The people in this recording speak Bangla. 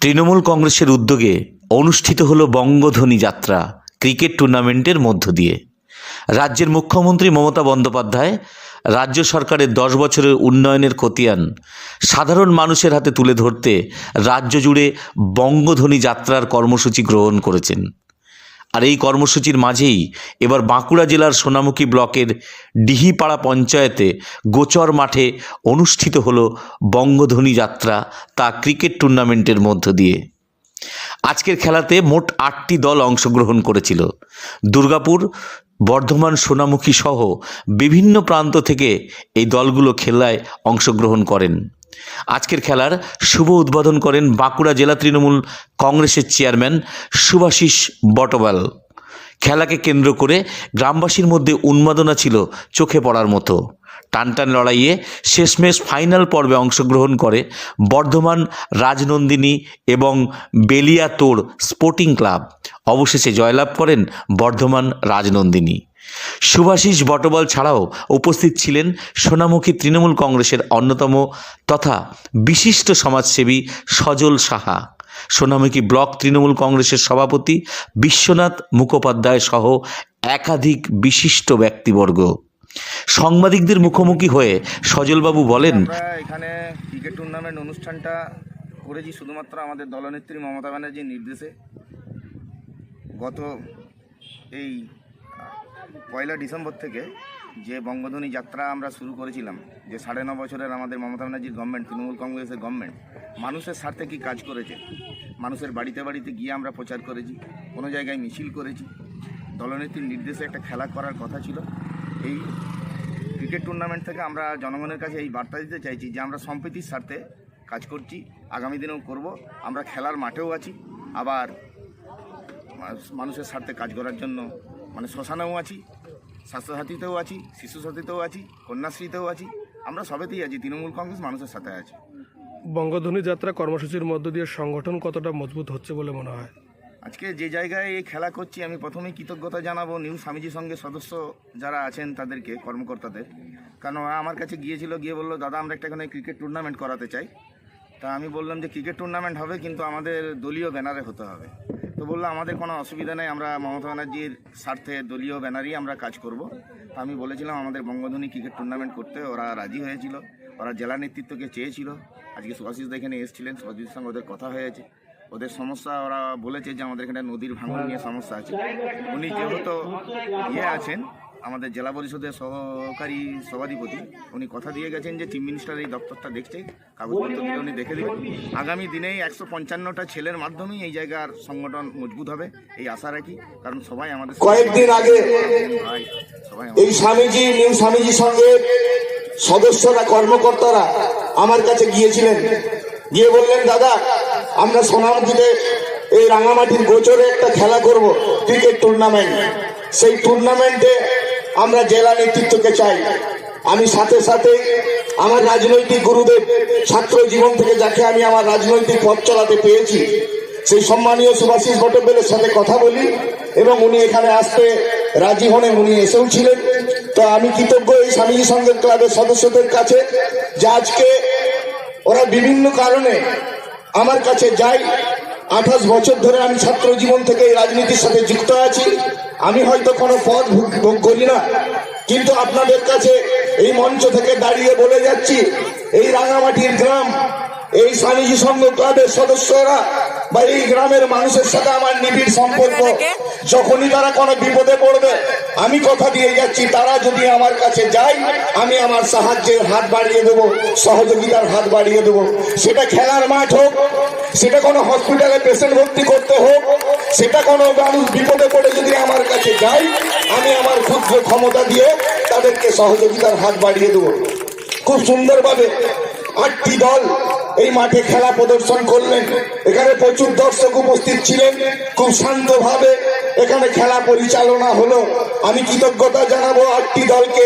তৃণমূল কংগ্রেসের উদ্যোগে অনুষ্ঠিত হল বঙ্গধ্বনি যাত্রা ক্রিকেট টুর্নামেন্টের মধ্য দিয়ে। রাজ্যের মুখ্যমন্ত্রী মমতা বন্দ্যোপাধ্যায়, রাজ্য সরকারের দশ বছরের উন্নয়নের খতিয়ান, সাধারণ মানুষের হাতে তুলে ধরতে রাজ্য জুড়ে বঙ্গধ্বনি যাত্রার কর্মসূচি গ্রহণ করেছেন। আর এই কর্মসূচির মাঝেই এবার বাঁকুড়া জেলার সোনামুখী ব্লকের ডিহিপাড়া পঞ্চায়েতে গোচর মাঠে অনুষ্ঠিত হল বঙ্গধ্বনি যাত্রা, তা ক্রিকেট টুর্নামেন্টের মধ্য দিয়ে। আজকের খেলাতে মোট আটটি দল অংশগ্রহণ করেছিল। দুর্গাপুর, বর্ধমান, সোনামুখী সহ বিভিন্ন প্রান্ত থেকে এই দলগুলো খেলায় অংশগ্রহণ করেন। আজকের খেলার শুভ উদ্বোধন করেন বাঁকুড়া জেলা তৃণমূল কংগ্রেসের চেয়ারম্যান সুভাষিস বটওয়াল। খেলাকে কেন্দ্র করে গ্রামবাসীর মধ্যে উন্মাদনা ছিল চোখে পড়ার মতো। টানটান লড়াইয়ে শেষমেশ ফাইনাল পর্বে অংশগ্রহণ করে বর্ধমান রাজনন্দিনী এবং বেলিয়াতোড় স্পোর্টিং ক্লাব। অবশেষে জয়লাভ করেন বর্ধমান রাজনন্দিনী। সুভাষিস বটবল ছাড়াও উপস্থিত ছিলেন সোনামুখী তৃণমূল কংগ্রেসের অন্যতম তথা বিশিষ্ট সমাজসেবী সজল সাহা। সোনামুখী ব্লক তৃণমূল কংগ্রেসের সভাপতি বিশ্বনাথ মুখোপাধ্যায় সহ একাধিক বিশিষ্ট ব্যক্তিবর্গ। সাংবাদিকদের মুখোমুখি হয়ে সজলবাবু বলেন এখানে ক্রিকেট টুর্নামেন্ট অনুষ্ঠানটা করেছি শুধুমাত্র আমাদের দলনেত্রী মমতা ব্যানার্জির নির্দেশে। গত এই পয়লা ডিসেম্বর থেকে যে বঙ্গধ্বনি যাত্রা আমরা শুরু করেছিলাম, যে সাড়ে ন বছরের আমাদের মমতা ব্যানার্জির গভর্নমেন্ট তৃণমূল কংগ্রেসের গভর্নমেন্ট মানুষের স্বার্থে কী কাজ করেছে? মানুষের বাড়িতে বাড়িতে গিয়ে আমরা প্রচার করেছি, কোনো জায়গায় মিছিল করেছি দলনীতির নির্দেশে একটা খেলা করার কথা ছিল। এই ক্রিকেট টুর্নামেন্ট থেকে আমরা জনগণের কাছে এই বার্তা দিতে চাইছি যে আমরা সম্প্রীতির স্বার্থে কাজ করছি, আগামী দিনেও করব, আমরা খেলার মাঠেও আছি, আবার মানুষের স্বার্থে কাজ করার জন্য মানে শ্মশানেও আছি স্বাস্থ্যসাথীতেও আছি শিশু সাথীতেও আছি কন্যাশ্রীতেও আছি। আমরা সবেতেই আছি তৃণমূল কংগ্রেস মানুষের সাথে আছে। বঙ্গধ্বনি যাত্রা কর্মসূচির মধ্য দিয়ে সংগঠন কতটা মজবুত হচ্ছে বলে মনে হয়? আজকে যে জায়গায় এই খেলা করছি আমি প্রথমেই কৃতজ্ঞতা জানাব নিউ স্বামীজির সঙ্গে সদস্য যারা আছেন তাদেরকে কর্মকর্তাদের। কারণ ওরা আমার কাছে গিয়েছিল গিয়ে বলল দাদা আমরা একটা এখানে ক্রিকেট টুর্নামেন্ট করাতে চাই। তা আমি বললাম যে ক্রিকেট টুর্নামেন্ট হবে কিন্তু আমাদের দলীয় ব্যানারে হতে হবে। তো বলল, আমাদের কোনো অসুবিধা নেই, আমরা মমতা ব্যানার্জির স্বার্থে দলীয় ব্যানারই আমরা কাজ করব। আমি বলেছিলাম, আমাদের বঙ্গধ্বনি ক্রিকেট টুর্নামেন্ট করতে ওরা রাজি হয়েছিল, ওরা জেলা নেতৃত্বকে চেয়েছিল। আজকে সুভাষিস দেখে এখানে এসেছিলেন সুভাষিসের সঙ্গে ওদের কথা হয়েছে। ওদের সমস্যা ওরা বলেছে যে আমাদের এখানে নদীর ভাঙন নিয়ে সমস্যা আছে। উনি যেহেতু ইয়ে আছেন আমাদের জেলা পরিষদের সহকারী সভাধিপতি উনি কথা দিয়ে গেছেন যে চিফ মিনিস্টার এই দপ্তরটা দেখছে কাগজপত্র দিয়ে উনি দেখে দেবেন। আগামী দিনেই একশো পঞ্চান্নটা ছেলের মাধ্যমেই এই জায়গার সংগঠন মজবুত হবে এই আশা রাখি কারণ সবাই আমাদের কয়েকদিন আগে এই স্বামীজি নিউ স্বামীজি সঙ্গে সদস্যরা কর্মকর্তারা আমার কাছে গিয়েছিলেন। গিয়ে বললেন দাদা আমরা সোনামুখীতে এই রাঙামাটির গোচরে একটা খেলা করব ক্রিকেট টুর্নামেন্ট সেই টুর্নামেন্টে আমরা জেলা নেতৃত্বকে চাই। আমি সাথে সাথে আমার রাজনৈতিক গুরুদেব ছাত্র জীবন থেকে যাকে আমি আমার রাজনৈতিক পথ চলাতে পেয়েছি, সেই সম্মানীয় সুভাষিস ভট্টবেলের সাথে কথা বলি এবং উনি এখানে আসতে রাজি হন উনি এসেও ছিলেন। তো আমি কৃতজ্ঞ এই স্বামীজি সঙ্গের ক্লাবের সদস্যদের কাছে যে আজকে ওরা বিভিন্ন কারণে আমার কাছে যায়। আঠাশ বছর ধরে আমি ছাত্র জীবন থেকে এই রাজনীতির সাথে যুক্ত আছি। আমি হয়তো কোনো পদ ভোগ- করি না, কিন্তু আপনাদের কাছে এই মঞ্চ থেকে দাঁড়িয়ে বলে যাচ্ছি, এই রাঙামাটির গ্রাম এই স্বামীজি সংঘ ক্লাবের সদস্যরা বা এই গ্রামের মানুষের সাথে আমার নিবিড় সম্পর্ক। যখনই তারা কোনো বিপদে পড়বে আমি কথা দিয়ে যাচ্ছি তারা যদি আমার কাছে যায় আমি আমার সাহায্যের হাত বাড়িয়ে দেবো সহযোগিতার হাত বাড়িয়ে দেবো। সেটা খেলার মাঠ হোক সেটা কোনো হসপিটালে পেশেন্ট ভর্তি করতে হোক সেটা কোনো মানুষ বিপদে পড়ে যদি আমার কাছে যায় আমি আমার ক্ষুদ্র ক্ষমতা দিয়ে তাদেরকে সহযোগিতার হাত বাড়িয়ে দেবো। খুব সুন্দরভাবে আটটি দল এই মাঠে খেলা প্রদর্শন করলেন। এখানে প্রচুর দর্শক উপস্থিত ছিলেন। খুব শান্তভাবে এখানে খেলা পরিচালনা হলো। আমি কৃতজ্ঞতা জানাব আটটি দলকে।